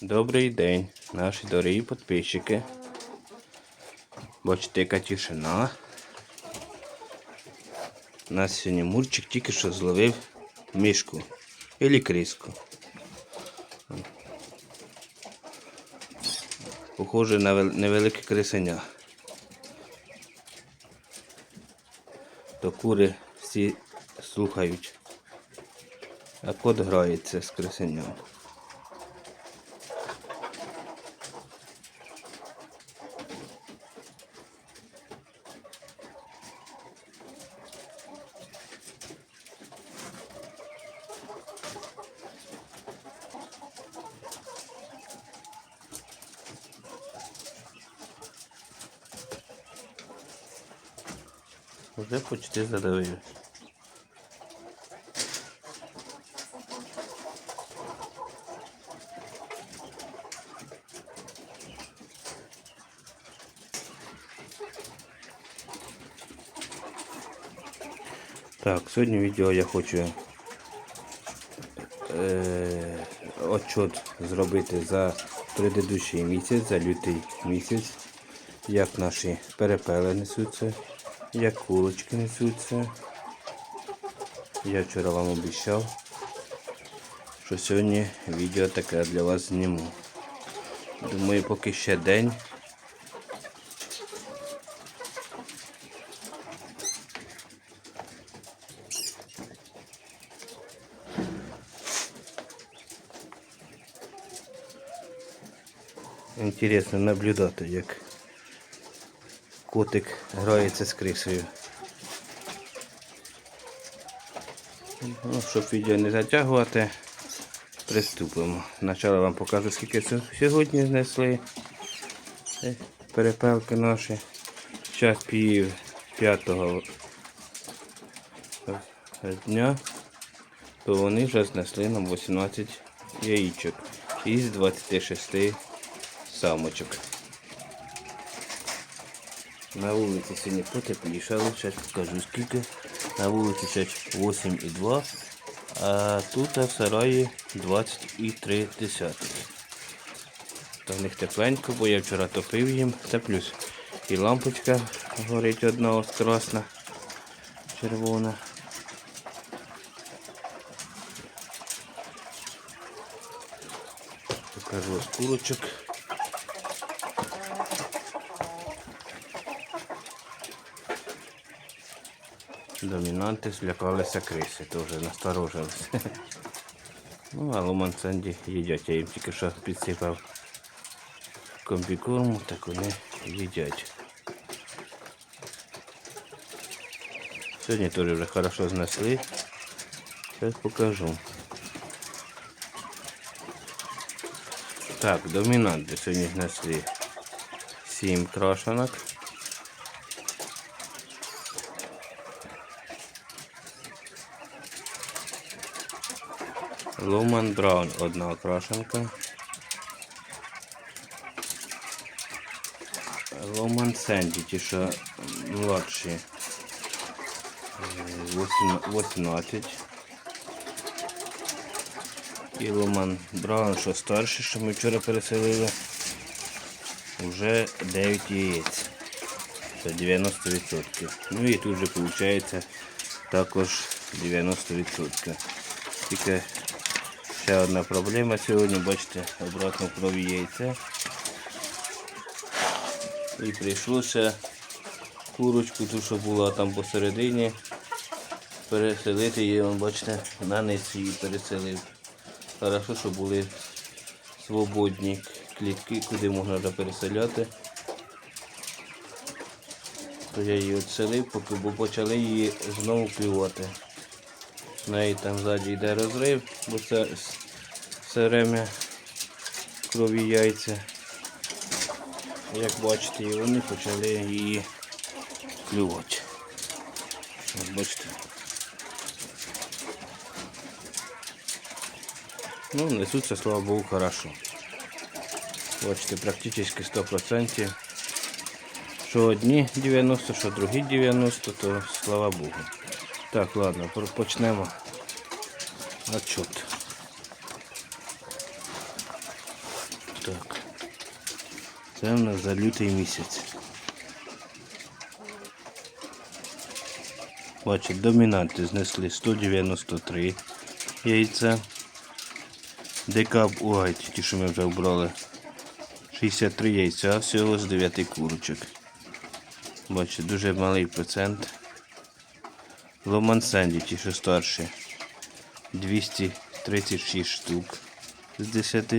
Добрий день, наші дорогі підписчики. Бачите, яка тишина. У нас сьогодні Мурчик тільки що зловив мишку. Ілі криску. Похоже на невелике крисеня. То кури всі слухають. А кот грається з крисеням. Вже почти задавив. Так, сьогодні відео я хочу е, отчет зробити за предыдущий місяць, за лютий місяць, як наші перепели несуться, як курочки несуться. Я вчора вам обіцяв, що сьогодні відео таке для вас зніму. Думаю, поки ще день. Інтересно наблюдати, як котик грається з крисою. Ну, щоб відео не затягувати, приступимо. Спочатку вам покажу, скільки сьогодні знесли перепелки наші. Час пів п'ятого дня, то вони вже знесли нам 18 яєчок із 26 самочок. На вулиці сьогодні потеплішало, зараз покажу скільки. На вулиці зараз 8,2, а тут в сараї 20,3 десятих. То в них тепленько, бо я вчора топив їм. Це плюс і лампочка горить одна ось красна, червона. Покажу ось курочок. Домінанти злякалися криси, вже насторожилися. Ну, а ломанценді їдять, я їм тільки що підсипав комбікорму, так вони їдять. Сьогодні теж вже хорошо знесли. Зараз покажу. Так, домінанти сьогодні знесли 7 крашенок. Луман Браун одна окрашенка. Ломан Сенді, ті, що младші. Е, 18. І Ломан Браун, що старший, що ми вчора переселили. Вже 9 яєць. Це 90%. Ну і тут вже виходить також 90%. Тільки ще одна проблема сьогодні, бачите, обратно крові яйця. І прийшлося курочку, ту, що була там посередині, переселити її, бачите, на низ її переселив. Хорошо, що були свободні клітки, куди можна переселяти. То я її відселив, поки бо почали її знову клювати. В неї там ззаді йде розрив, бо це все время крові яйця. Як бачите, і вони почали її клювати. Ось бачите. Ну, несуться, слава Богу, хорошо. Бачите, практично 100%. Що одні 90, що другі 90, то слава Богу. Так, ладно, почнемо отчет. Так. Це в нас за лютий місяць. Бачите, домінанти знесли 193 яйця. Декаб ой, ті, що ми вже вбрали. 63 яйця всього з 9 курочок. Бачите, дуже малий процент. Ломан Сенді, ті, що старші. 236 штук з 10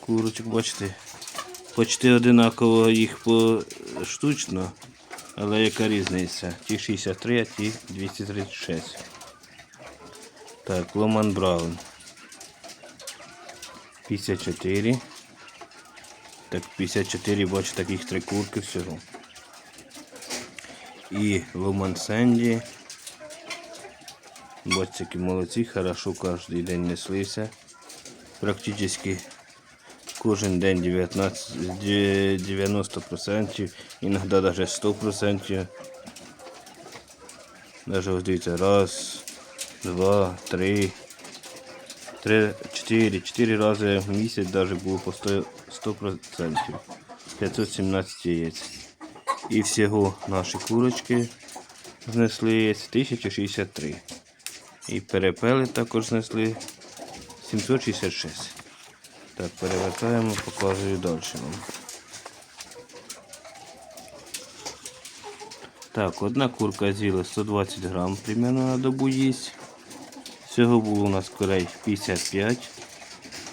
курочок, бачите. Почти одинаково їх поштучно, але яка різниця? Ті 63, а ті 236. Так, Ломан Браун. 54. Так, 54, бачу, таких три курки всього. І Ломан Сенді. Бачите, молодці, хорошо кожен день неслися. Практично кожен день 19, 90%, іноді навіть 100%. Даже ось дивіться, раз, два, три, три, чотири, чотири рази в місяць даже було по 100%. 100%. 517 яєць. І всього наші курочки знесли 1063. І перепели також знесли 766. Так, перевертаємо, показую далі вам. Так, одна курка з'їла 120 грам примерно на добу їсть. Всього було у нас курей 55.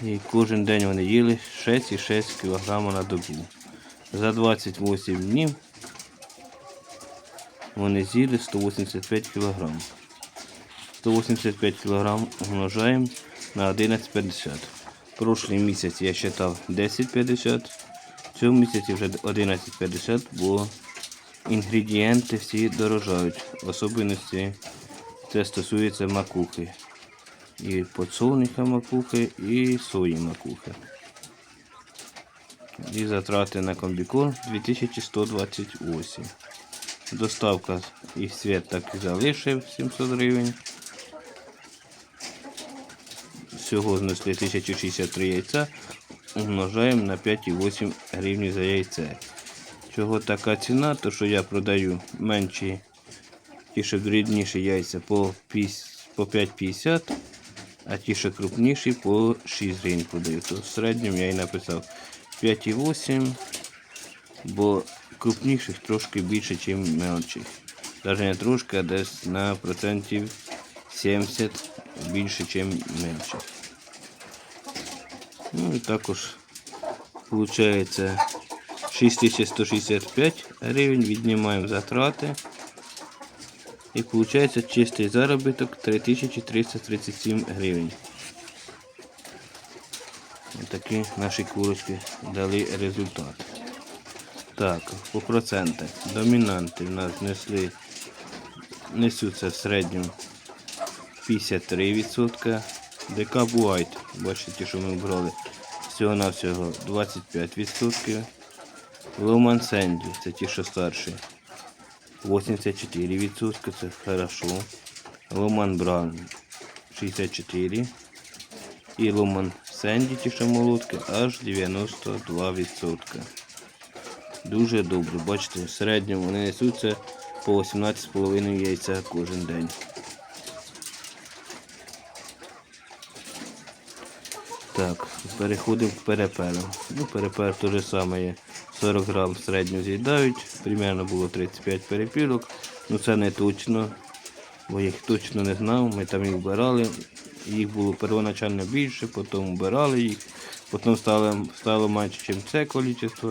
І кожен день вони їли 6,6 кг на добу. За 28 днів вони з'їли 185 кг. 185 кг умножаємо на 11,50. Прошлий місяць я считав 10,50. В цьому місяці вже 11,50, бо інгредієнти всі дорожають. В особливості це стосується макухи. І подсолнуха макухи, і сої макухи. І затрати на комбікорм 2128. Доставка і світ так і залишив 700 гривень. Всього знесли 1063 яйця. Умножаємо на 5,8 гривні за яйце. Чого така ціна? То що я продаю менші, ті, що дрібніші яйця по 5,50, а ті, що крупніші, по 6 гривень продаю. То в середньому я і написав 5,8, бо крупніших трошки більше, ніж менших. Навіть не трошки, а десь на процентів 70 більше, ніж менших. Ну і також виходить 6165 гривень, віднімаємо затрати. І виходить чистий заробіток 3337 гривень. Такі наші курочки дали результат. Так, по процентах. Домінанти в нас несли, несуться в середньому 53%. ДК Буайт, бачите, що ми брали, всього-навсього 25%. Ломан Сенді, це ті, що старші. 84%, це хорошо. Ломан Браун 64. І Ломан Сенді, ті, що молодки, аж 92%. Дуже добре. Бачите, в середньому вони несуться по 18,5 яйця кожен день. Так, переходимо к перепелам. Ну, перепел те саме є. 40 грам середньо з'їдають. Примерно було 35 перепілок. Ну це не точно, бо їх точно не знав. Ми там їх вбирали. Їх було первоначально більше, потім вбирали їх, потім стало, стало менше, ніж це кількість.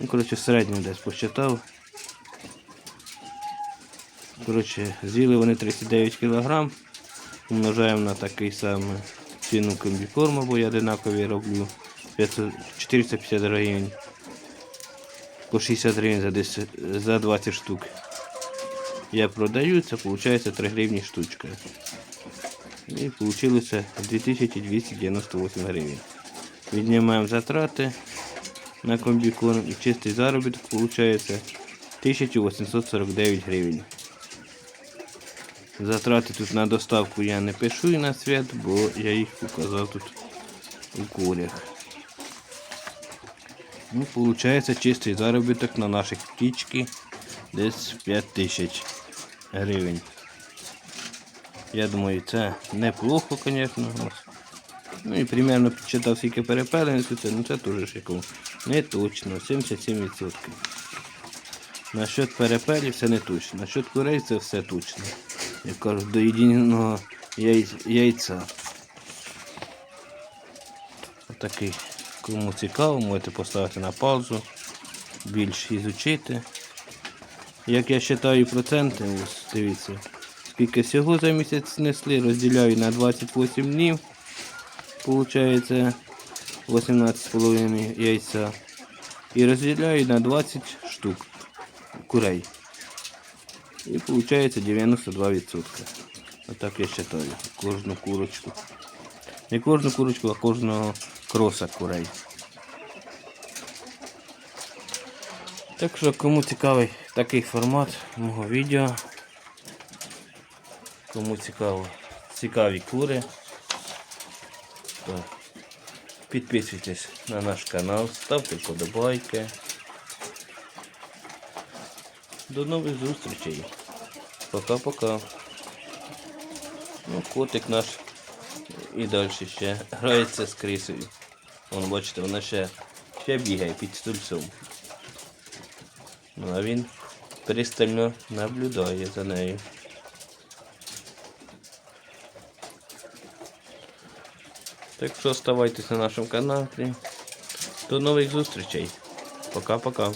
Ну, коротше, середньо десь посчитав. Коротше, з'їли вони 39 кг. Умножаємо на такий самий ціну комбікорму, бо я одинакові роблю. 500 450 гривень. По 60 гривень за, 10, за 20 штук. Я продаю, це виходить 3 гривні штучка. І вийшло 2298 гривень. Віднімаємо затрати на комбікорм і чистий заробіток виходить 1849 гривень. Затрати тут на доставку я не пишу і на свят, бо я їх показав тут у курях. Ну, виходить чистий заробіток на наших птічки десь 5 тисяч гривень. Я думаю, це неплохо, звісно. Ну і примерно підчитав, скільки перепеленців, це, ну це теж якому не точно, 77%. Насчет перепелів це не точно. Насчет курей це все точно. Як кажуть, до єдиного яй- яйця. Отакий. Кому цікаво, можете поставити на паузу, більш ізучити. Як я вважаю проценти, ось дивіться, скільки всього за місяць снесли, розділяю на 28 днів. Получається 18,5 яйця. І розділяю на 20 штук курей. І виходить 92%. Отак я вважаю. Кожну курочку. Не кожну курочку, а кожного кроса курей. Так що, кому цікавий такий формат мого відео, кому цікаво, цікаві кури, то підписуйтесь на наш канал, ставте вподобайки. До нових зустрічей. Пока-пока. Ну, котик наш і далі ще грається з крисою. Вон, бачите, вона ще, ще бігає під стульцем. Ну, а він пристально наблюдає за нею. Так що оставайтесь на нашому каналі. До нових зустрічей. Пока-пока.